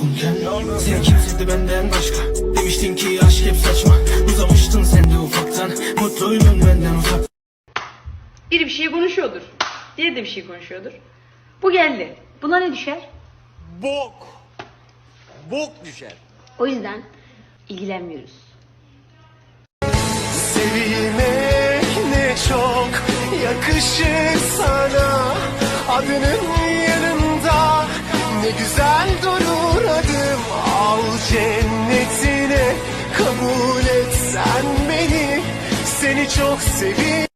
yorgunken Seni kim sevdi benden başka Demiştin ki aşk hep saçma Uzamıştın sen de ufaktan Mutluydun benden uzak Biri bir şey konuşuyordur. Diğeri de bir şey konuşuyordur. Bu geldi. Buna ne düşer? Bok. Bok düşer. O yüzden ilgilenmiyoruz. Sevilmek ne çok yakışır sana Adının yanında ne güzel durur cennetine kabul et sen beni Seni çok seviyorum